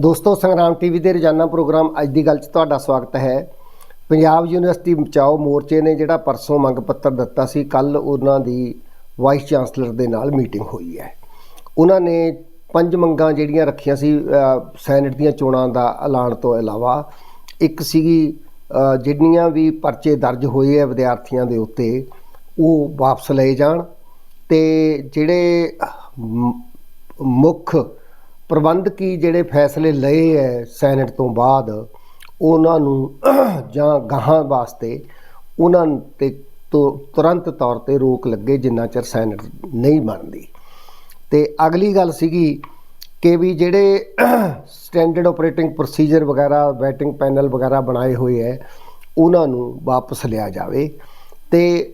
ਦੋਸਤੋ ਸੰਗਰਾਮ ਟੀਵੀ ਦੇ ਰੋਜ਼ਾਨਾ ਪ੍ਰੋਗਰਾਮ ਅੱਜ ਦੀ ਗੱਲ 'ਚ ਤੁਹਾਡਾ ਸਵਾਗਤ ਹੈ। ਪੰਜਾਬ ਯੂਨੀਵਰਸਿਟੀ ਬਚਾਓ ਮੋਰਚੇ ਨੇ ਜਿਹੜਾ ਪਰਸੋਂ ਮੰਗ ਪੱਤਰ ਦਿੱਤਾ ਸੀ ਕੱਲ ਉਹਨਾਂ ਦੀ ਵਾਈਸ ਚਾਂਸਲਰ ਦੇ ਨਾਲ ਮੀਟਿੰਗ ਹੋਈ ਹੈ। ਉਹਨਾਂ ਨੇ ਪੰਜ ਮੰਗਾਂ ਜਿਹੜੀਆਂ ਰੱਖੀਆਂ ਸੀ ਅ, ਸੈਨੇਟ ਦੀਆਂ ਚੋਣਾਂ ਦਾ ਐਲਾਨ ਤੋਂ ਇਲਾਵਾ ਇੱਕ ਸੀਗੀ ਜਿੰਨੀਆਂ ਵੀ ਪਰਚੇ ਦਰਜ ਹੋਏ ਆ ਵਿਦਿਆਰਥੀਆਂ ਦੇ ਉੱਤੇ ਉਹ ਵਾਪਸ ਲਏ ਜਾਣ ਤੇ ਜਿਹੜੇ ਮੁੱਖ ਪ੍ਰਬੰਧਕੀ ਜਿਹੜੇ ਫੈਸਲੇ ਲਏ ਐ ਸੈਨੇਟ ਤੋਂ ਬਾਅਦ, ਉਹਨਾਂ ਨੂੰ ਜਾਂ ਗਾਹਾਂ ਵਾਸਤੇ ਉਹਨਾਂ ਤੇ ਤੋਂ, ਤੁਰੰਤ ਤੌਰ ਤੇ ਰੋਕ ਲੱਗੇ ਜਿੰਨਾ ਚਿਰ ਸੈਨੇਟ ਨਹੀਂ ਬਣਦੀ। ਤੇ ਅਗਲੀ ਗੱਲ ਸੀਗੀ ਕਿ ਵੀ ਜਿਹੜੇ ਸਟੈਂਡਰਡ ਆਪਰੇਟਿੰਗ ਪ੍ਰੋਸੀਜਰ ਵਗੈਰਾ ਵੈਟਿੰਗ ਪੈਨਲ ਵਗੈਰਾ ਬਣਾਏ ਹੋਏ ਐ, ਉਹਨਾਂ ਨੂੰ ਵਾਪਸ ਲਿਆ ਜਾਵੇ। ਤੇ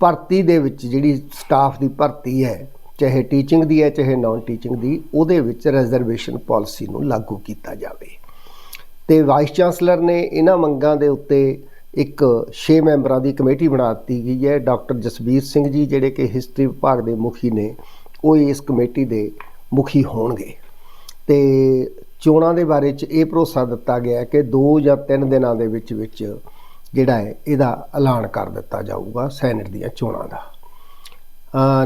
ਭਰਤੀ ਦੇ ਵਿੱਚ ਜਿਹੜੀ ਸਟਾਫ ਦੀ ਭਰਤੀ ਹੈ ਚਾਹੇ ਟੀਚਿੰਗ ਦੀ ਹੈ, ਚਾਹੇ ਨਾਨ ਟੀਚਿੰਗ ਦੀ, ਉਹਦੇ ਵਿੱਚ ਰਿਜ਼ਰਵੇਸ਼ਨ ਪਾਲਿਸੀ ਨੂੰ ਲਾਗੂ ਕੀਤਾ ਜਾਵੇ। ਤੇ ਵਾਈਸ ਚਾਂਸਲਰ ਨੇ ਇਹਨਾਂ ਮੰਗਾਂ ਦੇ ਉੱਤੇ ਇੱਕ 6 ਮੈਂਬਰਾਂ ਦੀ ਕਮੇਟੀ ਬਣਾ ਦਿੱਤੀ ਗਈ ਹੈ। ਡਾਕਟਰ ਜਸਬੀਰ ਸਿੰਘ ਜੀ ਜਿਹੜੇ ਕਿ ਹਿਸਟਰੀ ਵਿਭਾਗ ਦੇ ਮੁਖੀ ਨੇ, ਉਹ ਇਸ ਕਮੇਟੀ ਦੇ ਮੁਖੀ ਹੋਣਗੇ। ਤੇ ਚੋਣਾਂ ਦੇ ਬਾਰੇ ਚ ਇਹ ਭਰੋਸਾ ਦਿੱਤਾ ਗਿਆ ਕਿ 2 ਜਾਂ 3 ਦਿਨਾਂ ਦੇ ਵਿੱਚ ਵਿੱਚ ਜਿਹੜਾ ਹੈ, ਇਹਦਾ ਐਲਾਨ ਕਰ ਦਿੱਤਾ ਜਾਊਗਾ ਸੈਨੇਟ ਦੀਆਂ ਚੋਣਾਂ ਦਾ।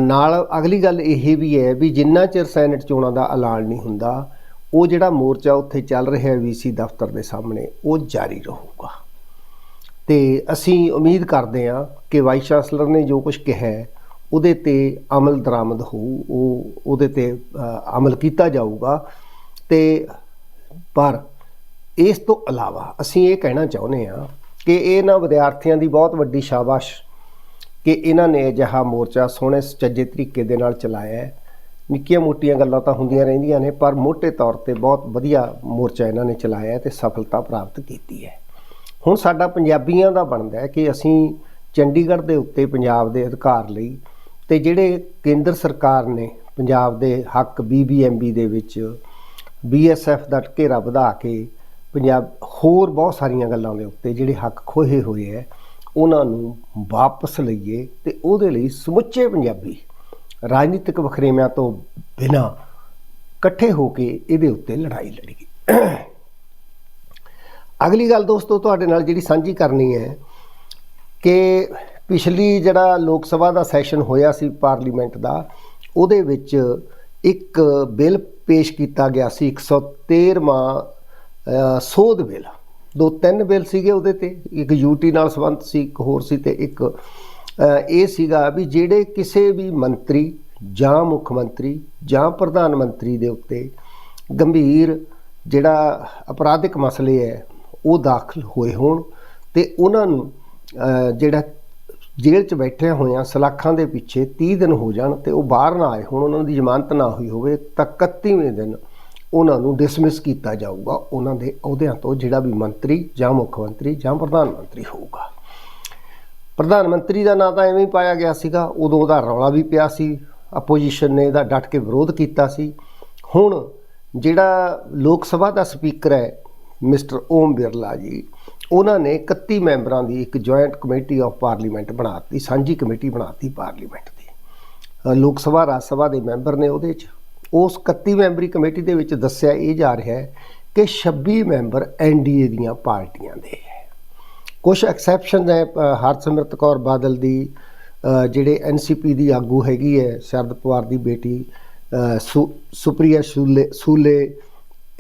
ਨਾਲ ਅਗਲੀ ਗੱਲ ਇਹ ਵੀ ਹੈ ਵੀ ਜਿੰਨਾ ਚਿਰ ਸੈਨੇਟ ਚੋਣਾਂ ਦਾ ਐਲਾਨ ਨਹੀਂ ਹੁੰਦਾ, ਉਹ ਜਿਹੜਾ ਮੋਰਚਾ ਉੱਥੇ ਚੱਲ ਰਿਹਾ ਹੈ ਵੀਸੀ ਦਫ਼ਤਰ ਦੇ ਸਾਹਮਣੇ, ਉਹ ਜਾਰੀ ਰਹੂਗਾ। ਤੇ ਅਸੀਂ ਉਮੀਦ ਕਰਦੇ ਹਾਂ ਕਿ ਵਾਈਸ ਚਾਂਸਲਰ ਨੇ ਜੋ ਕੁਝ ਕਿਹਾ ਹੈ, ਉਹਦੇ ਤੇ ਅਮਲ ਦਰਾਮਦ ਹੋਊ ਉਹ ਉਹਦੇ ਤੇ ਅਮਲ ਕੀਤਾ ਜਾਊਗਾ। ਤੇ ਪਰ ਇਸ ਤੋਂ ਇਲਾਵਾ ਅਸੀਂ ਇਹ ਕਹਿਣਾ ਚਾਹੁੰਦੇ ਹਾਂ ਕਿ ਇਹਨਾਂ ਵਿਦਿਆਰਥੀਆਂ ਦੀ ਬਹੁਤ ਵੱਡੀ ਸ਼ਾਬਾਸ਼ ਕਿ ਇਹਨਾਂ ਨੇ ਅਜਿਹਾ ਮੋਰਚਾ ਸੋਹਣੇ ਸੁਚੱਜੇ ਤਰੀਕੇ ਦੇ ਨਾਲ ਚਲਾਇਆ ਹੈ। ਨਿੱਕੀਆਂ ਮੋਟੀਆਂ ਗੱਲਾਂ ਤਾਂ ਹੁੰਦੀਆਂ ਰਹਿੰਦੀਆਂ ਨੇ, ਪਰ ਮੋٹے ਤੌਰ ਤੇ ਬਹੁਤ ਵਧੀਆ ਮੋਰਚਾ ਇਹਨਾਂ ਨੇ ਚਲਾਇਆ ਹੈ ਤੇ ਸਫਲਤਾ ਪ੍ਰਾਪਤ ਕੀਤੀ ਹੈ। ਹੁਣ ਸਾਡਾ ਪੰਜਾਬੀਆਂ ਦਾ ਬਣਦਾ ਹੈ ਕਿ ਅਸੀਂ ਚੰਡੀਗੜ੍ਹ ਦੇ ਉੱਤੇ ਪੰਜਾਬ ਦੇ ਅਧਿਕਾਰ ਲਈ ਤੇ ਜਿਹੜੇ ਕੇਂਦਰ ਸਰਕਾਰ ਨੇ ਪੰਜਾਬ ਦੇ ਹੱਕ ਬੀਬੀਐਮਬੀ ਦੇ ਵਿੱਚ ਬੀਐਸਐਫ ਦਾ ਘੇਰਾ ਵਧਾ ਕੇ ਪੰਜਾਬ ਹੋਰ ਬਹੁਤ ਸਾਰੀਆਂ ਗੱਲਾਂ ਦੇ ਉੱਤੇ ਜਿਹੜੇ ਹੱਕ ਖੋਹੇ ਹੋਏ ਹੈ ਉਹਨਾਂ ਨੂੰ ਵਾਪਸ ਲਈਏ ਤੇ ਉਹਦੇ ਲਈ ਸਮੁੱਚੇ ਪੰਜਾਬੀ ਰਾਜਨੀਤਿਕ ਵਖਰੇਵਿਆਂ ਤੋਂ ਬਿਨਾਂ ਇਕੱਠੇ ਹੋ ਕੇ ਇਹਦੇ ਉੱਤੇ ਲੜਾਈ ਲੜੀਏ। ਅਗਲੀ ਗੱਲ ਦੋਸਤੋ ਤੁਹਾਡੇ ਨਾਲ ਜਿਹੜੀ ਸਾਂਝੀ ਕਰਨੀ ਹੈ ਕਿ ਪਿਛਲੀ ਜਿਹੜਾ ਲੋਕ ਸਭਾ ਦਾ ਸੈਸ਼ਨ ਹੋਇਆ ਸੀ ਪਾਰਲੀਮੈਂਟ ਦਾ ਉਹਦੇ ਵਿੱਚ ਇੱਕ ਬਿੱਲ ਪੇਸ਼ ਕੀਤਾ ਗਿਆ ਸੀ 113ਵਾਂ ਅ, ਸੋਧ ਬਿੱਲ। ਦੋ ਤਿੰਨ ਬਿੱਲ ਸੀਗੇ ਉਹਦੇ ਤੇ, ਇੱਕ ਯੂਟੀ ਨਾਲ ਸੰਬੰਧ ਸੀ, ਇੱਕ ਹੋਰ ਸੀ ਤੇ ਇੱਕ ਇਹ ਸੀਗਾ ਵੀ ਜਿਹੜੇ ਕਿਸੇ ਵੀ ਮੰਤਰੀ ਜਾਂ ਮੁੱਖ ਮੰਤਰੀ ਜਾਂ ਪ੍ਰਧਾਨ ਮੰਤਰੀ ਦੇ ਉੱਤੇ ਗੰਭੀਰ ਜਿਹੜਾ ਅਪਰਾਧਿਕ ਮਸਲੇ ਹੈ, ਉਹ ਦਾਖਲ ਹੋਏ ਹੋਣ ਤੇ ਉਹਨਾਂ ਨੂੰ ਜਿਹੜਾ ਜੇਲ੍ਹ 'ਚ ਬੈਠੇ ਹੋਇਆਂ ਸਲਾਖਾਂ ਦੇ ਪਿੱਛੇ 30 ਦਿਨ ਹੋ ਜਾਣ ਤੇ ਉਹ ਬਾਹਰ ਨਾ ਆਏ ਹੁਣ, ਉਹਨਾਂ ਦੀ ਜ਼ਮਾਨਤ ਨਾ ਹੋਈ ਹੋਵੇ, ਤਾਂ 31ਵੇਂ ਦਿਨ ਉਹਨਾਂ ਨੂੰ ਡਿਸਮਿਸ ਕੀਤਾ ਜਾਊਗਾ, ਉਹਨਾਂ ਦੇ ਅਹੁਦਿਆਂ ਤੋਂ ਜਿਹੜਾ ਵੀ ਮੰਤਰੀ ਜਾਂ ਮੁੱਖ ਮੰਤਰੀ ਜਾਂ ਪ੍ਰਧਾਨ ਮੰਤਰੀ ਹੋਊਗਾ। ਪ੍ਰਧਾਨ ਮੰਤਰੀ ਦਾ ਨਾਂ ਤਾਂ ਐਵੇਂ ਹੀ ਪਾਇਆ ਗਿਆ ਸੀਗਾ, ਉਦੋਂ ਉਹਦਾ ਰੌਲਾ ਵੀ ਪਿਆ ਸੀ ਆਪੋਜੀਸ਼ਨ ਨੇ ਇਹਦਾ ਡਟ ਕੇ ਵਿਰੋਧ ਕੀਤਾ ਸੀ। ਹੁਣ ਜਿਹੜਾ ਲੋਕ ਸਭਾ ਦਾ ਸਪੀਕਰ ਹੈ ਮਿਸਟਰ ਓਮ ਬਿਰਲਾ ਜੀ, ਉਹਨਾਂ ਨੇ 31 ਮੈਂਬਰਾਂ ਦੀ ਇੱਕ ਜੁਆਇੰਟ ਕਮੇਟੀ ਆਫ ਪਾਰਲੀਮੈਂਟ ਬਣਾਤੀ, ਸਾਂਝੀ ਕਮੇਟੀ ਬਣਾਤੀ ਪਾਰਲੀਮੈਂਟ ਦੀ। ਲੋਕ ਸਭਾ, ਰਾਜ ਸਭਾ ਦੇ ਮੈਂਬਰ ਨੇ ਉਹਦੇ 'ਚ। ਉਸ 31 ਮੈਂਬਰੀ ਕਮੇਟੀ ਦੇ ਵਿੱਚ ਦੱਸਿਆ ਇਹ ਜਾ ਰਿਹਾ ਹੈ ਕਿ 26 ਮੈਂਬਰ ਐਨਡੀਏ ਦੀਆਂ ਪਾਰਟੀਆਂ ਦੇ ਹੈ। ਕੁਝ ਐਕਸੈਪਸ਼ਨ ਹੈ ਹਰਸਿਮਰਤ ਕੌਰ ਬਾਦਲ ਦੀ ਅ, ਜਿਹੜੇ ਐਨਸੀਪੀ ਦੀ ਆਗੂ ਹੈਗੀ ਹੈ ਸ਼ਰਦ ਪਵਾਰ ਦੀ ਬੇਟੀ ਸੁ- ਸੁਪਰੀਆ ਸੂਲੇ ਸੂਲੇ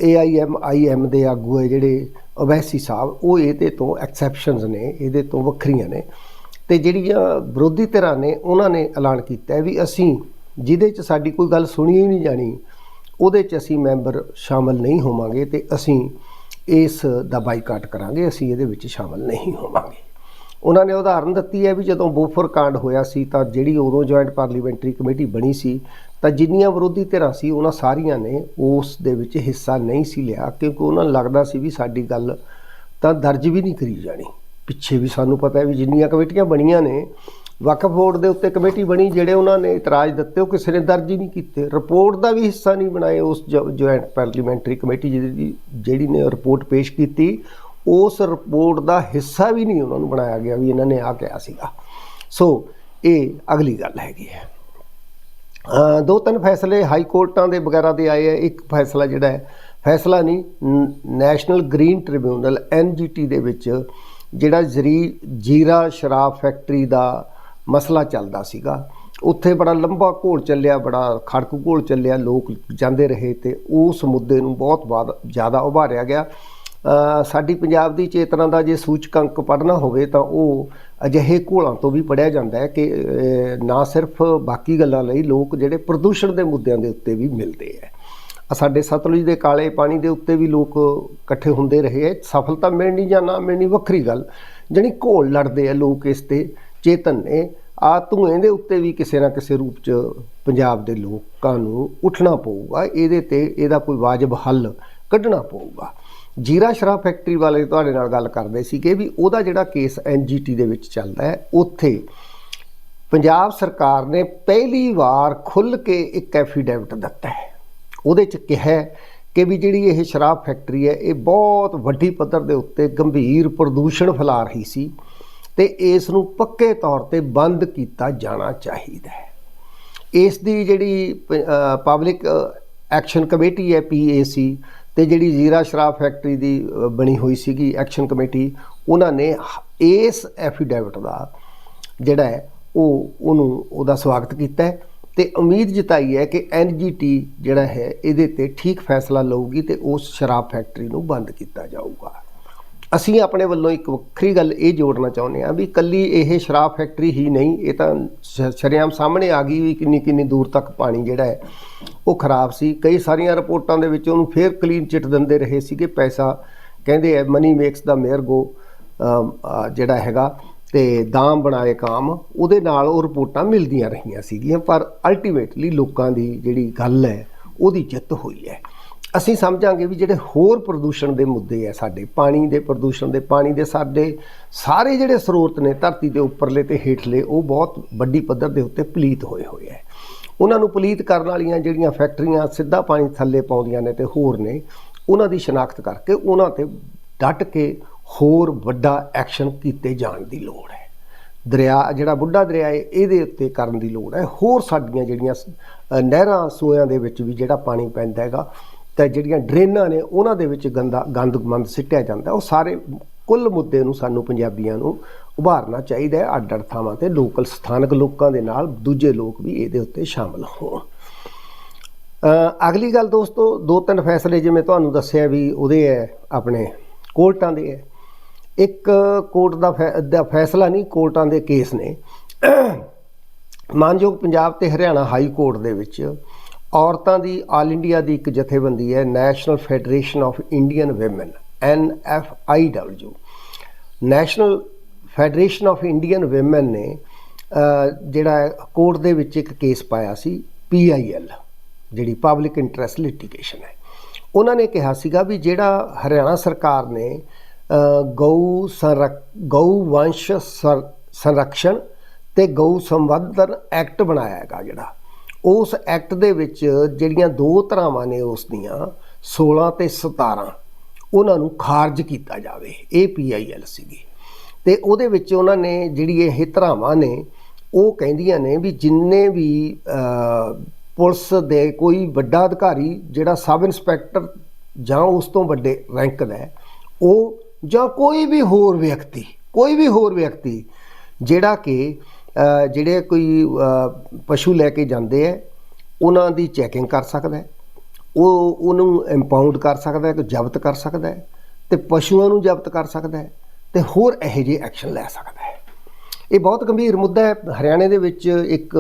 ਏਆਈਐਮ ਆਈਐਮ ਦੇ ਆਗੂ ਹੈ ਜਿਹੜੇ ਅਵੈਸੀ ਸਾਹਿਬ ਉਹ ਇਹਦੇ ਤੋਂ ਐਕਸੈਪਸ਼ਨਸ ਨੇ ਇਹਦੇ ਤੋਂ ਵੱਖਰੀਆਂ ਨੇ। ਤੇ ਜਿਹੜੀਆਂ ਵਿਰੋਧੀ ਧਿਰਾਂ ਨੇ ਉਹਨਾਂ ਨੇ ਐਲਾਨ ਕੀਤਾ ਵੀ ਅਸੀਂ ਜਿਹਦੇ 'ਚ ਸਾਡੀ ਕੋਈ ਗੱਲ ਸੁਣੀ ਹੀ ਨਹੀਂ ਜਾਣੀ, ਉਹਦੇ 'ਚ ਅਸੀਂ ਮੈਂਬਰ ਸ਼ਾਮਲ ਨਹੀਂ ਹੋਵਾਂਗੇ ਤੇ ਅਸੀਂ ਇਸ ਦਾ ਬਾਈਕਾਟ ਕਰਾਂਗੇ, ਅਸੀਂ ਇਹਦੇ ਵਿੱਚ ਸ਼ਾਮਲ ਨਹੀਂ ਹੋਵਾਂਗੇ। ਉਹਨਾਂ ਨੇ ਉਦਾਹਰਨ ਦਿੱਤੀ ਹੈ ਵੀ ਜਦੋਂ ਬੋਫਰ ਕਾਂਡ ਹੋਇਆ ਸੀ ਤਾਂ ਜਿਹੜੀ ਉਦੋਂ ਜੁਆਇੰਟ ਪਾਰਲੀਮੈਂਟਰੀ ਕਮੇਟੀ ਬਣੀ ਸੀ, ਤਾਂ ਜਿੰਨੀਆਂ ਵਿਰੋਧੀ ਧਿਰਾਂ ਸੀ, ਉਹਨਾਂ ਸਾਰੀਆਂ ਨੇ ਉਸ ਦੇ ਵਿੱਚ ਹਿੱਸਾ ਨਹੀਂ ਸੀ ਲਿਆ, ਕਿਉਂਕਿ ਉਹਨਾਂ ਨੂੰ ਲੱਗਦਾ ਸੀ ਵੀ ਸਾਡੀ ਗੱਲ ਤਾਂ ਦਰਜ ਵੀ ਨਹੀਂ ਕਰੀ ਜਾਣੀ। ਪਿੱਛੇ ਵੀ ਸਾਨੂੰ ਪਤਾ ਹੈ ਵੀ ਜਿੰਨੀਆਂ ਕਮੇਟੀਆਂ ਬਣੀਆਂ ਨੇ ਵਕਫ ਬੋਰਡ ਦੇ ਉੱਤੇ ਕਮੇਟੀ ਬਣੀ, ਜਿਹੜੇ ਉਹਨਾਂ ਨੇ ਇਤਰਾਜ਼ ਦਿੱਤੇ, ਉਹ ਕਿਸੇ ਨੇ ਦਰਜ ਹੀ ਨਹੀਂ ਕੀਤੇ। ਰਿਪੋਰਟ ਦਾ ਵੀ ਹਿੱਸਾ ਨਹੀਂ ਬਣਾਏ ਉਸ ਜੁਆਇੰਟ ਪਾਰਲੀਮੈਂਟਰੀ ਕਮੇਟੀ ਜਿਹੜੀ ਜਿਹੜੀ ਨੇ ਰਿਪੋਰਟ ਪੇਸ਼ ਕੀਤੀ, ਉਸ ਰਿਪੋਰਟ ਦਾ ਹਿੱਸਾ ਵੀ ਨਹੀਂ ਉਹਨਾਂ ਨੂੰ ਬਣਾਇਆ ਗਿਆ ਵੀ ਇਹਨਾਂ ਨੇ ਆ ਕਿਹਾ ਸੀਗਾ। ਸੋ, ਇਹ ਅਗਲੀ ਗੱਲ ਹੈਗੀ ਹੈ। ਦੋ ਤਿੰਨ ਫੈਸਲੇ ਹਾਈ ਕੋਰਟਾਂ ਦੇ ਵਗੈਰਾ ਦੇ ਆਏ ਆ ਇੱਕ ਫੈਸਲਾ ਜਿਹੜਾ ਹੈ, ਫੈਸਲਾ ਨਹੀਂ ਨੈਸ਼ਨਲ ਗ੍ਰੀਨ ਟ੍ਰਿਬਿਊਨਲ ਐਨਜੀਟੀ ਦੇ ਵਿੱਚ, ਜਿਹੜਾ ਜ਼ਰੀ, ਜੀਰਾ ਸ਼ਰਾਬ ਫੈਕਟਰੀ ਦਾ ਮਸਲਾ ਚੱਲਦਾ ਸੀਗਾ। ਉੱਥੇ ਬੜਾ ਲੰਬਾ ਘੋਲ ਚੱਲਿਆ, ਬੜਾ ਖੜਕ ਘੋਲ ਚੱਲਿਆ, ਲੋਕ ਜਾਂਦੇ ਰਹੇ ਤੇ ਉਸ ਮੁੱਦੇ ਨੂੰ ਬਹੁਤ ਬਾਅਦ ਜ਼ਿਆਦਾ ਉਭਾਰਿਆ ਗਿਆ। ਸਾਡੀ ਪੰਜਾਬ ਦੀ ਚੇਤਨਾ ਦਾ ਜੇ ਸੂਚਕਾਂਕ ਪੜ੍ਹਨਾ ਹੋਵੇ ਤਾਂ ਉਹ ਅਜਿਹੇ ਘੋਲਾਂ ਤੋਂ ਵੀ ਪੜਿਆ ਜਾਂਦਾ ਹੈ ਕਿ ਨਾ ਸਿਰਫ ਬਾਕੀ ਗੱਲਾਂ ਲਈ ਲੋਕ ਜਿਹੜੇ ਪ੍ਰਦੂਸ਼ਣ ਦੇ ਮੁੱਦਿਆਂ ਦੇ ਉੱਤੇ ਵੀ ਮਿਲਦੇ ਹੈ। ਆ ਸਾਡੇ ਸਤਲੁਜ ਦੇ ਕਾਲੇ ਪਾਣੀ ਦੇ ਉੱਤੇ ਵੀ ਲੋਕ ਇਕੱਠੇ ਹੁੰਦੇ ਰਹੇ ਹੈ। ਸਫਲਤਾ ਮਿਲਣੀ ਜਾਂ ਨਾ ਮਿਲਣੀ ਵੱਖਰੀ ਗੱਲ, ਜਣੀ ਘੋਲ ਲੜਦੇ ਆ ਲੋਕ ਇਸ ਤੇ। ਚੇਤਨ ਨੇ, ਆ ਧੂਏ ਦੇ ਉੱਤੇ ਵੀ ਕਿਸੇ ਨਾ ਕਿਸੇ ਰੂਪ ਚ ਪੰਜਾਬ ਦੇ ਲੋਕਾਂ ਨੂੰ ਉੱਠਣਾ ਪਊਗਾ, ਇਹਦੇ ਤੇ ਇਹਦਾ ਕੋਈ ਵਾਜਬ ਹੱਲ ਕੱਢਣਾ ਪਊਗਾ। ਜੀਰਾ ਸ਼ਰਾਬ ਫੈਕਟਰੀ ਵਾਲੇ ਤੁਹਾਡੇ ਨਾਲ ਗੱਲ ਕਰਦੇ ਸੀਗੇ ਵੀ ਉਹਦਾ ਜਿਹੜਾ ਕੇਸ ਐਨਜੀਟੀ ਦੇ ਵਿੱਚ ਚੱਲਦਾ ਹੈ, ਉੱਥੇ ਪੰਜਾਬ ਸਰਕਾਰ ਨੇ ਪਹਿਲੀ ਵਾਰ ਖੁੱਲ ਕੇ ਇੱਕ ਐਫੀਡੈਵਿਟ ਦਿੱਤਾ ਹੈ। ਉਹਦੇ ਚ ਕਿਹਾ ਕਿ ਵੀ ਜਿਹੜੀ ਇਹ ਸ਼ਰਾਬ ਫੈਕਟਰੀ ਹੈ, ਇਹ ਬਹੁਤ ਵੱਡੀ ਪੱਧਰ ਦੇ ਉੱਤੇ ਗੰਭੀਰ ਪ੍ਰਦੂਸ਼ਣ ਫੈਲਾ ਰਹੀ ਸੀ। ਤੇ ਇਸ ਨੂੰ ਪੱਕੇ ਤੌਰ ਤੇ ਬੰਦ ਕੀਤਾ ਜਾਣਾ ਚਾਹੀਦਾ ਹੈ। ਇਸ ਦੀ ਜਿਹੜੀ ਪਬਲਿਕ ਐਕਸ਼ਨ ਕਮੇਟੀ ਹੈ ਪੀਏਸੀ ਤੇ ਜਿਹੜੀ ਜ਼ੀਰਾ ਸ਼ਰਾਬ ਫੈਕਟਰੀ ਦੀ ਬਣੀ ਹੋਈ ਸੀਗੀ ਐਕਸ਼ਨ ਕਮੇਟੀ ਉਹਨਾਂ ਨੇ ਇਸ ਐਫੀਡੈਵਿਟ ਦਾ ਜਿਹੜਾ ਹੈ, ਉਹ, ਉਹਨੂੰ, ਉਹਦਾ ਸਵਾਗਤ ਕੀਤਾ ਹੈ ਤੇ ਉਮੀਦ ਜਤਾਈ ਹੈ ਕਿ ਐਨਜੀਟੀ ਜਿਹੜਾ ਹੈ, ਇਹਦੇ ਤੇ ਠੀਕ ਫੈਸਲਾ ਲਊਗੀ ਤੇ ਉਸ ਸ਼ਰਾਬ ਫੈਕਟਰੀ ਨੂੰ ਬੰਦ ਕੀਤਾ ਜਾਊਗਾ। ਅਸੀਂ ਆਪਣੇ ਵੱਲੋਂ ਇੱਕ ਵੱਖਰੀ ਗੱਲ ਇਹ ਜੋੜਨਾ ਚਾਹੁੰਦੇ ਹਾਂ ਵੀ ਕੱਲੀ ਇਹ ਸ਼ਰਾਬ ਫੈਕਟਰੀ ਹੀ ਨਹੀਂ, ਇਹ ਤਾਂ ਸ਼- ਸ਼ਰੇਆਮ ਸਾਹਮਣੇ ਆ ਗਈ ਵੀ ਕਿੰਨੀ ਕਿੰਨੀ ਦੂਰ ਤੱਕ ਪਾਣੀ ਜਿਹੜਾ ਹੈ, ਉਹ ਖਰਾਬ ਸੀ। ਕਈ ਸਾਰੀਆਂ ਰਿਪੋਰਟਾਂ ਦੇ ਵਿੱਚ ਉਹਨੂੰ ਫੇਰ ਕਲੀਨ ਚਿੱਟ ਦਿੰਦੇ ਰਹੇ ਸੀਗੇ ਪੈਸਾ। ਕਹਿੰਦੇ ਆ money makes the mare go ਜਿਹੜਾ ਹੈਗਾ, ਤੇ ਦਾਮ ਬਣਾਏ ਕਾਮ, ਉਹਦੇ ਨਾਲ ਉਹ ਰਿਪੋਰਟਾਂ ਮਿਲਦੀਆਂ ਰਹੀਆਂ ਸੀਗੀਆਂ। ਪਰ ਅਲਟੀਮੇਟਲੀ ਲੋਕਾਂ ਦੀ ਜਿਹੜੀ ਗੱਲ ਹੈ, ਉਹਦੀ ਜਿੱਤ ਹੋਈ ਹੈ। ਅਸੀਂ ਸਮਝਾਂਗੇ ਵੀ ਜਿਹੜੇ ਹੋਰ ਪ੍ਰਦੂਸ਼ਣ ਦੇ ਮੁੱਦੇ ਆ ਸਾਡੇ, ਪਾਣੀ ਦੇ ਪ੍ਰਦੂਸ਼ਣ ਦੇ, ਪਾਣੀ ਦੇ ਸਾਡੇ ਸਾਰੇ ਜਿਹੜੇ ਸਰੋਤ ਨੇ ਧਰਤੀ ਦੇ ਉੱਪਰਲੇ ਤੇ ਹੇਠਲੇ, ਉਹ ਬਹੁਤ ਵੱਡੀ ਪੱਧਰ ਦੇ ਉੱਤੇ ਪਲੀਤ ਹੋਏ ਹੋਏ ਆ। ਉਹਨਾਂ ਨੂੰ ਪਲੀਤ ਕਰਨ ਵਾਲੀਆਂ ਜਿਹੜੀਆਂ ਫੈਕਟਰੀਆਂ ਸਿੱਧਾ ਪਾਣੀ ਥੱਲੇ ਪਾਉਂਦੀਆਂ ਨੇ ਤੇ ਹੋਰ ਨੇ, ਉਹਨਾਂ ਦੀ ਸ਼ਨਾਖਤ ਕਰਕੇ ਉਹਨਾਂ ਤੇ ਡਟ ਕੇ ਹੋਰ ਵੱਡਾ ਐਕਸ਼ਨ ਕੀਤੇ ਜਾਣ ਦੀ ਲੋੜ ਹੈ। ਦਰਿਆ, ਜਿਹੜਾ ਬੁੱਢਾ ਦਰਿਆ ਹੈ ਇਹਦੇ ਉੱਤੇ ਕਰਨ ਦੀ ਲੋੜ ਹੈ। ਹੋਰ ਸਾਡੀਆਂ ਜਿਹੜੀਆਂ ਨਹਿਰਾਂ, ਸੂਇਆਂ ਦੇ ਵਿੱਚ ਵੀ ਜਿਹੜਾ ਪਾਣੀ ਪੈਂਦਾ ਹੈਗਾ ਤਾਂ ਜਿਹੜੀਆਂ ਡਰੇਨਾਂ ਨੇ ਉਹਨਾਂ ਦੇ ਵਿੱਚ ਗੰਦਾ ਗੰਦ ਮੰਦ ਸਿੱਟਿਆ ਜਾਂਦਾ, ਉਹ ਸਾਰੇ ਕੁੱਲ ਮੁੱਦੇ ਨੂੰ ਸਾਨੂੰ ਪੰਜਾਬੀਆਂ ਨੂੰ ਉਭਾਰਨਾ ਚਾਹੀਦਾ ਹੈ ਅੱਡ ਅੱਡ ਥਾਵਾਂ ਤੇ ਲੋਕਲ ਸਥਾਨਕ ਲੋਕਾਂ ਦੇ ਨਾਲ ਦੂਜੇ ਲੋਕ ਵੀ ਇਹਦੇ ਉੱਤੇ ਸ਼ਾਮਲ ਹੋਣ। ਅਗਲੀ ਗੱਲ ਦੋਸਤੋ, ਦੋ ਤਿੰਨ ਫੈਸਲੇ ਜਿਵੇਂ ਤੁਹਾਨੂੰ ਦੱਸਿਆ ਵੀ ਉਹਦੇ ਹੈ, ਆਪਣੇ ਕੋਰਟਾਂ ਦੇ ਹੈ। ਇੱਕ ਕੋਰਟ ਦਾ ਫੈ- ਦਾ ਫੈਸਲਾ ਨਹੀਂ, ਕੋਰਟਾਂ ਦੇ ਕੇਸ ਨੇ। ਮਾਨਯੋਗ ਪੰਜਾਬ ਤੇ ਹਰਿਆਣਾ ਹਾਈ ਕੋਰਟ ਦੇ ਵਿੱਚ ਔਰਤਾਂ ਦੀ ਆਲ ਇੰਡੀਆ ਦੀ ਇੱਕ ਜਥੇਬੰਦੀ ਹੈ national federation of Indian women NFIW national federation of Indian women ਨੇ ਜਿਹੜਾ ਕੋਰਟ ਦੇ ਵਿੱਚ ਇੱਕ ਕੇਸ ਪਾਇਆ ਸੀ PIL ਜਿਹੜੀ ਪਬਲਿਕ ਇੰਟਰਸਟ ਲਿਟੀਗੇਸ਼ਨ ਹੈ। ਉਹਨਾਂ ਨੇ ਕਿਹਾ ਸੀਗਾ ਵੀ ਜਿਹੜਾ ਹਰਿਆਣਾ ਸਰਕਾਰ ਨੇ ਗਊ ਸੰਰਕ, ਗਊ ਵੰਸ਼ ਸਰ- ਸੰਰਕਸ਼ਣ ਤੇ ਗਊ ਸੰਵਰਧਨ ਐਕਟ ਬਣਾਇਆ ਹੈਗਾ ਜਿਹੜਾ ਉਸ ਐਕਟ ਦੇ ਵਿੱਚ ਜਿਹੜੀਆਂ ਦੋ ਧਰਾਵਾਂ ਨੇ ਉਸ ਦੀਆਂ 16 ਤੇ 17 ਉਹਨਾਂ ਨੂੰ ਖਾਰਜ ਕੀਤਾ ਜਾਵੇ, ਇਹ ਪੀਆਈਐਲ ਸੀਗੀ। ਤੇ ਉਹਦੇ ਵਿੱਚ ਉਹਨਾਂ ਨੇ ਜਿਹੜੀ ਇਹ ਧਰਾਵਾਂ ਨੇ, ਉਹ ਕਹਿੰਦੀਆਂ ਨੇ ਵੀ ਜਿੰਨੇ ਵੀ ਪੁਲਿਸ ਦੇ ਕੋਈ ਵੱਡਾ ਅਧਿਕਾਰੀ ਜਿਹੜਾ ਸਬ ਇੰਸਪੈਕਟਰ ਜਾਂ ਉਸ ਤੋਂ ਵੱਡੇ ਰੈਂਕ ਦਾ ਉਹ ਜਾਂ ਕੋਈ ਵੀ ਹੋਰ ਵਿਅਕਤੀ, ਕੋਈ ਵੀ ਹੋਰ ਵਿਅਕਤੀ ਜਿਹੜਾ ਕਿ ਜਿਹੜੇ ਕੋਈ ਪਸ਼ੂ ਲੈ ਕੇ ਜਾਂਦੇ ਹੈ ਉਹਨਾਂ ਦੀ ਚੈਕਿੰਗ ਕਰ ਸਕਦਾ ਉਹ ਉਹਨੂੰ ਇੰਪਾਊਂਡ ਕਰ ਸਕਦਾ ਹੈ ਕਿ ਜ਼ਬਤ ਕਰ ਸਕਦਾ ਹੈ ਤੇ ਪਸ਼ੂਆਂ ਨੂੰ ਜ਼ਬਤ ਕਰ ਸਕਦਾ ਹੈ ਤੇ ਹੋਰ ਇਹੋ ਜਿਹੇ ਐਕਸ਼ਨ ਲੈ ਸਕਦਾ ਹੈ। ਇਹ ਬਹੁਤ ਗੰਭੀਰ ਮੁੱਦਾ ਹੈ। ਹਰਿਆਣੇ ਦੇ ਵਿੱਚ ਇੱਕ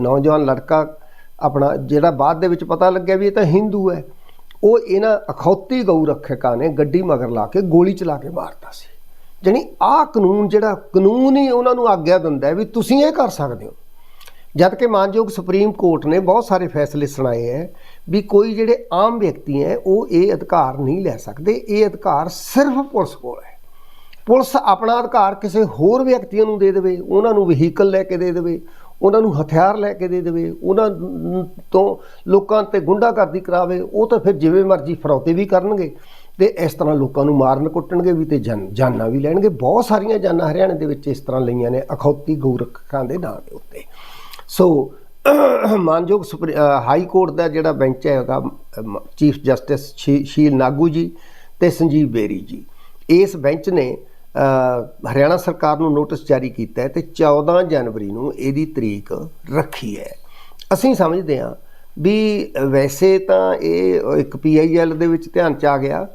ਨੌਜਵਾਨ ਲੜਕਾ ਆਪਣਾ, ਜਿਹੜਾ ਬਾਅਦ ਦੇ ਵਿੱਚ ਪਤਾ ਲੱਗਿਆ ਵੀ ਇਹ ਤਾਂ ਹਿੰਦੂ ਹੈ, ਉਹ ਇਹਨਾਂ ਅਖੌਤੀ ਗਊ ਰੱਖਕਾਂ ਨੇ ਗੱਡੀ ਮਗਰ ਲਾ ਕੇ ਗੋਲੀ ਚਲਾ ਕੇ ਮਾਰਤਾ ਸੀ। ਜਾਣੀ ਆਹ ਕਾਨੂੰਨ ਜਿਹੜਾ ਕਾਨੂੰਨ ਹੀ ਉਹਨਾਂ ਨੂੰ ਆਗਿਆ ਦਿੰਦਾ ਵੀ ਤੁਸੀਂ ਇਹ ਕਰ ਸਕਦੇ ਹੋ। ਜਦ ਕਿ ਮਾਨਯੋਗ ਸੁਪਰੀਮ ਕੋਰਟ ਨੇ ਬਹੁਤ ਸਾਰੇ ਫੈਸਲੇ ਸੁਣਾਏ ਹੈ ਵੀ ਕੋਈ ਜਿਹੜੇ ਆਮ ਵਿਅਕਤੀ ਹੈ, ਉਹ ਇਹ ਅਧਿਕਾਰ ਨਹੀਂ ਲੈ ਸਕਦੇ। ਇਹ ਅਧਿਕਾਰ ਸਿਰਫ ਪੁਲਿਸ ਕੋਲ ਹੈ। ਪੁਲਿਸ ਆਪਣਾ ਅਧਿਕਾਰ ਕਿਸੇ ਹੋਰ ਵਿਅਕਤੀਆਂ ਨੂੰ ਦੇ ਦੇਵੇ, ਉਹਨਾਂ ਨੂੰ ਵਹੀਕਲ ਲੈ ਕੇ ਦੇ ਦੇਵੇ, ਉਹਨਾਂ ਨੂੰ ਹਥਿਆਰ ਲੈ ਕੇ ਦੇ ਦੇਵੇ, ਉਹਨਾਂ ਤੋਂ ਲੋਕਾਂ ਤੇ ਗੁੰਡਾਗਰਦੀ ਕਰਾਵੇ, ਉਹ ਤਾਂ ਫਿਰ ਜਿਵੇਂ ਮਰਜ਼ੀ ਫਰੌਤੇ ਵੀ ਕਰਨਗੇ। ਤੇ ਇਸ ਤਰ੍ਹਾਂ ਲੋਕਾਂ ਨੂੰ ਮਾਰਨ ਕੁੱਟਣਗੇ ਵੀ ਤੇ ਜਾਨ- ਜਾਨਾਂ ਵੀ ਲੈਣਗੇ। ਬਹੁਤ ਸਾਰੀਆਂ ਜਾਨਾਂ ਹਰਿਆਣੇ ਦੇ ਵਿੱਚ ਇਸ ਤਰ੍ਹਾਂ ਲਈਆਂ ਨੇ ਅਖੌਤੀ ਗੋਰਖਾਂ ਦੇ ਨਾਂ ਦੇ ਉੱਤੇ। ਸੋ ਮਾਨਯੋਗ ਸੁਪਰੀ- ਹਾਈ ਕੋਰਟ ਦਾ ਜਿਹੜਾ ਬੈਂਚ ਹੈਗਾ ਚੀਫ ਜਸਟਿਸ ਸ਼ੀ- ਸ਼ੀਲ ਨਾਗੂ ਜੀ ਤੇ ਸੰਜੀਵ ਬੇਰੀ ਜੀ, ਇਸ ਬੈਂਚ ਨੇ ਹਰਿਆਣਾ ਸਰਕਾਰ ਨੂੰ ਨੋਟਿਸ ਜਾਰੀ ਕੀਤਾ ਹੈ ਤੇ 14 ਜਨਵਰੀ ਨੂੰ ਇਹਦੀ ਤਰੀਕ ਰੱਖੀ ਹੈ। ਅਸੀਂ ਸਮਝਦੇ ਹਾਂ ਵੀ ਵੈਸੇ ਤਾਂ ਇਹ ਇੱਕ ਪੀਆਈਐਲ ਦੇ ਵਿੱਚ ਧਿਆਨ ਚ ਆ ਗਿਆ।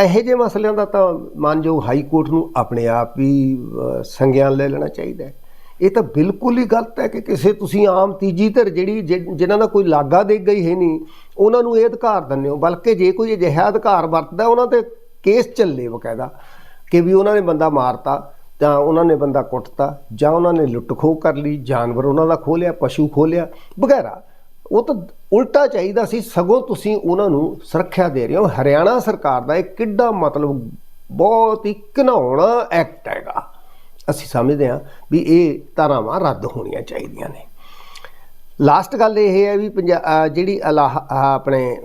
ਇਹੋ ਜਿਹੇ ਮਸਲਿਆਂ ਦਾ ਤਾਂ ਮਾਨਯੋਗ ਹਾਈ ਕੋਰਟ ਨੂੰ ਆਪਣੇ ਆਪ ਹੀ ਸੰਗਿਆਨ ਲੈ ਲੈਣਾ ਚਾਹੀਦਾ ਹੈ। ਇਹ ਤਾਂ ਬਿਲਕੁਲ ਹੀ ਗਲਤ ਹੈ ਕਿ ਕਿਸੇ ਤੁਸੀਂ ਆਮ ਤੀਜੀ ਧਿਰ ਜਿਹੜੀ ਜਿ- ਜਿਨ੍ਹਾਂ ਦਾ ਕੋਈ ਲਾਗਾ ਦੇ ਗਈ ਹੈ ਨਹੀਂ, ਉਹਨਾਂ ਨੂੰ ਇਹ ਅਧਿਕਾਰ ਦਿੰਦੇ ਹੋ। ਬਲਕਿ ਜੇ ਕੋਈ ਅਜਿਹਾ ਅਧਿਕਾਰ ਵਰਤਦਾ, ਉਹਨਾਂ ਤੇ ਕੇਸ ਚੱਲੇ ਬਕਾਇਦਾ ਕਿ ਵੀ ਉਹਨਾਂ ਨੇ ਬੰਦਾ ਮਾਰਤਾ ਜਾਂ ਉਹਨਾਂ ਨੇ ਬੰਦਾ ਕੁੱਟਤਾ ਜਾਂ ਉਹਨਾਂ ਨੇ ਲੁੱਟ ਖੋਹ ਕਰ ਲਈ, ਜਾਨਵਰ ਉਹਨਾਂ ਦਾ ਖੋਹ ਲਿਆ, ਪਸ਼ੂ ਖੋਹ ਲਿਆ ਵਗੈਰਾ ਉਹ ਤਾਂ ਉਲਟਾ ਚਾਹੀਦਾ ਸੀ, ਸਗੋਂ ਤੁਸੀਂ ਉਹਨਾਂ ਨੂੰ ਸੁਰੱਖਿਆ ਦੇ ਰਹੇ ਹੋ। ਹਰਿਆਣਾ ਸਰਕਾਰ ਦਾ ਇਹ ਕਿੱਡਾ ਮਤਲਬ ਬਹੁਤ ਹੀ ਘਿਨਾਉਣਾ ਐਕਟ ਹੈਗਾ। ਅਸੀਂ ਸਮਝਦੇ ਹਾਂ ਵੀ ਇਹ ਧਾਰਾਵਾਂ ਰੱਦ ਹੋਣੀਆਂ ਚਾਹੀਦੀਆਂ ਨੇ। ਲਾਸਟ ਗੱਲ ਇਹ ਹੈ ਵੀ ਪੰਜਾ- ਜਿਹੜੀ ਅਲਾਹ ਆਪਣੇ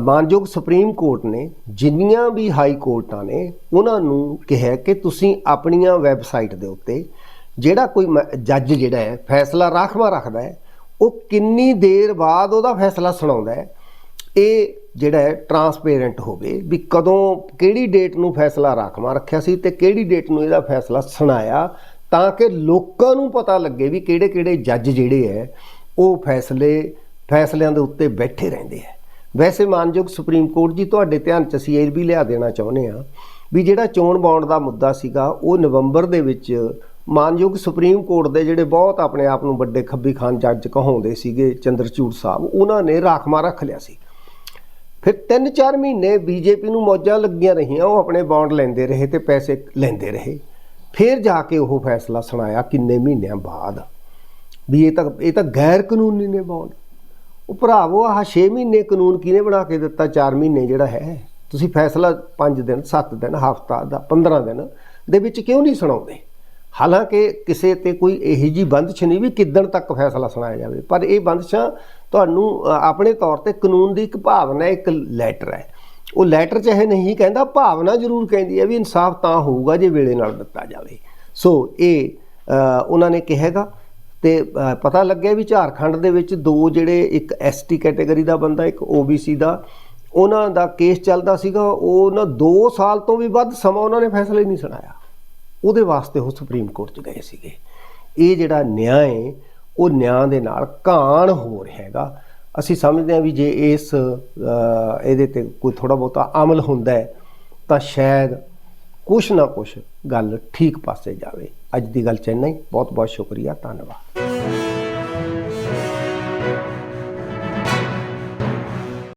ਮਾਨਯੋਗ ਸੁਪਰੀਮ ਕੋਰਟ ਨੇ, ਜਿੰਨੀਆਂ ਵੀ ਹਾਈ ਕੋਰਟਾਂ ਨੇ, ਉਹਨਾਂ ਨੂੰ ਕਿਹਾ ਕਿ ਤੁਸੀਂ ਆਪਣੀਆਂ ਵੈਬਸਾਈਟ ਦੇ ਉੱਤੇ ਜਿਹੜਾ ਕੋਈ ਮ- ਜੱਜ ਜਿਹੜਾ ਹੈ, ਫੈਸਲਾ ਰਾਖਵਾ ਰੱਖਦਾ ਹੈ ਉਹ ਕਿੰਨੀ ਦੇਰ ਬਾਅਦ ਉਹਦਾ ਫੈਸਲਾ ਸੁਣਾਉਂਦਾ ਹੈ, ਇਹ ਜਿਹੜਾ ਹੈ ਟਰਾਂਸਪੇਰੈਂਟ ਹੋਵੇ ਵੀ ਕਦੋਂ, ਕਿਹੜੀ ਡੇਟ ਨੂੰ ਫੈਸਲਾ ਰਾਖਵਾ ਰੱਖਿਆ ਸੀ ਤੇ ਕਿਹੜੀ ਡੇਟ ਨੂੰ ਇਹਦਾ ਫੈਸਲਾ ਸੁਣਾਇਆ, ਤਾਂ ਕਿ ਲੋਕਾਂ ਨੂੰ ਪਤਾ ਲੱਗੇ ਵੀ ਕਿਹੜੇ ਕਿਹੜੇ ਜੱਜ ਜਿਹੜੇ ਹੈ, ਉਹ ਫੈਸਲੇ, ਫੈਸਲਿਆਂ ਦੇ ਉੱਤੇ ਬੈਠੇ ਰਹਿੰਦੇ ਹੈ। ਵੈਸੇ ਮਾਨਯੋਗ ਸੁਪਰੀਮ ਕੋਰਟ ਜੀ, ਤੁਹਾਡੇ ਧਿਆਨ 'ਚ ਅਸੀਂ ਇਹ ਵੀ ਲਿਆ ਦੇਣਾ ਚਾਹੁੰਦੇ ਆ ਵੀ ਜਿਹੜਾ ਚੋਣ ਬੌਂਡ ਦਾ ਮੁੱਦਾ ਸੀਗਾ, ਉਹ ਨਵੰਬਰ ਦੇ ਵਿੱਚ ਮਾਨਯੋਗ ਸੁਪਰੀਮ ਕੋਰਟ ਦੇ ਜਿਹੜੇ ਬਹੁਤ ਆਪਣੇ ਆਪ ਨੂੰ ਵੱਡੇ ਖੱਬੀ ਖਾਨ ਜੱਜ ਕਹਾਉਂਦੇ ਸੀਗੇ ਚੰਦਰਚੂੜ ਸਾਹਿਬ, ਉਹਨਾਂ ਨੇ ਰਾਖਮਾ ਰੱਖ ਲਿਆ ਸੀ। ਫਿਰ 3-4 ਮਹੀਨੇ ਬੀਜੇਪੀ ਨੂੰ ਮੌਜਾਂ ਲੱਗੀਆਂ ਰਹੀਆਂ, ਉਹ ਆਪਣੇ ਬੌਂਡ ਲੈਂਦੇ ਰਹੇ ਤੇ ਪੈਸੇ ਲੈਂਦੇ ਰਹੇ। ਫਿਰ ਜਾ ਕੇ ਉਹ ਫੈਸਲਾ ਸੁਣਾਇਆ ਕਿੰਨੇ ਮਹੀਨਿਆਂ ਬਾਅਦ ਵੀ ਇਹ ਤਾਂ ਇਹ ਤਾਂ ਗੈਰ ਕਾਨੂੰਨੀ ਨੇ ਬੌਂਡ ਉਹ ਭਰਾਵੋ ਆਹ 6 ਮਹੀਨੇ ਕਾਨੂੰਨ ਕਿਹਨੇ ਬਣਾ ਕੇ ਦਿੱਤਾ? 4 ਮਹੀਨੇ ਜਿਹੜਾ ਹੈ। ਤੁਸੀਂ ਫੈਸਲਾ 5 ਦਿਨ 7 ਦਿਨ, ਹਫਤਾ ਦਾ 15 ਦਿਨ ਦੇ ਵਿੱਚ ਕਿਉਂ ਨਹੀਂ ਸੁਣਾਉਂਦੇ? ਹਾਲਾਂਕਿ ਕਿਸੇ ਤੇ ਕੋਈ ਇਹੋ ਜੀ ਬੰਦਸ਼ ਨਹੀਂ ਵੀ ਕਿੱਦਣ ਤੱਕ ਫੈਸਲਾ ਸੁਣਾਇਆ ਜਾਵੇ, ਪਰ ਇਹ ਬੰਦਸ਼ਾਂ ਤੁਹਾਨੂੰ ਆਪਣੇ ਤੌਰ ਤੇ ਕਾਨੂੰਨ ਦੀ ਇੱਕ ਭਾਵਨਾ, ਇੱਕ ਲੈਟਰ ਹੈ। ਉਹ ਲੈਟਰ ਚਾਹੇ ਨਹੀਂ ਕਹਿੰਦਾ, ਭਾਵਨਾ ਜ਼ਰੂਰ ਕਹਿੰਦੀ ਹੈ ਵੀ ਇਨਸਾਫ ਤਾਂ ਹੋਊਗਾ ਜੇ ਵੇਲੇ ਨਾਲ ਦਿੱਤਾ ਜਾਵੇ। ਸੋ ਇਹ ਉਹਨਾਂ ਨੇ ਕਿਹਾਗਾ ਤੇ ਪਤਾ ਲੱਗਿਆ ਵੀ ਝਾਰਖੰਡ ਦੇ ਵਿੱਚ ਦੋ ਜਿਹੜੇ ਇੱਕ ਐਸਟੀ ਕੈਟਾਗਰੀ ਦਾ ਬੰਦਾ, ਇੱਕ ਓਬੀਸੀ ਦਾ, ਉਹਨਾਂ ਦਾ ਕੇਸ ਚੱਲਦਾ ਸੀਗਾ। ਉਹਨਾਂ ਨਾ 2 ਸਾਲ ਤੋਂ ਵੀ ਵੱਧ ਸਮਾਂ ਉਹਨਾਂ ਨੇ ਫੈਸਲੇ ਨਹੀਂ ਸੁਣਾਇਆ। ਉਹਦੇ ਵਾਸਤੇ ਉਹ ਸੁਪਰੀਮ ਕੋਰਟ 'ਚ ਗਏ ਸੀਗੇ। ਇਹ ਜਿਹੜਾ ਨਿਆਂ ਹੈ ਉਹ ਨਿਆਂ ਦੇ ਨਾਲ ਘਾਣ ਹੋ ਰਿਹਾ ਹੈਗਾ। ਅਸੀਂ ਸਮਝਦੇ ਹਾਂ ਵੀ ਜੇ ਇਸ ਇਹਦੇ ਤੇ ਕੋਈ ਥੋੜਾ ਬਹੁਤਾ ਅਮਲ ਹੁੰਦਾ ਹੈ, ਤਾਂ ਸ਼ਾਇਦ ਕੁਛ ਨਾ ਕੁਛ ਗੱਲ ਠੀਕ ਪਾਸੇ ਜਾਵੇ। ਅੱਜ ਦੀ ਗੱਲ ਚੈਨਈ ਬਹੁਤ ਬਹੁਤ ਸ਼ੁਕਰੀਆ। ਧੰਨਵਾਦ।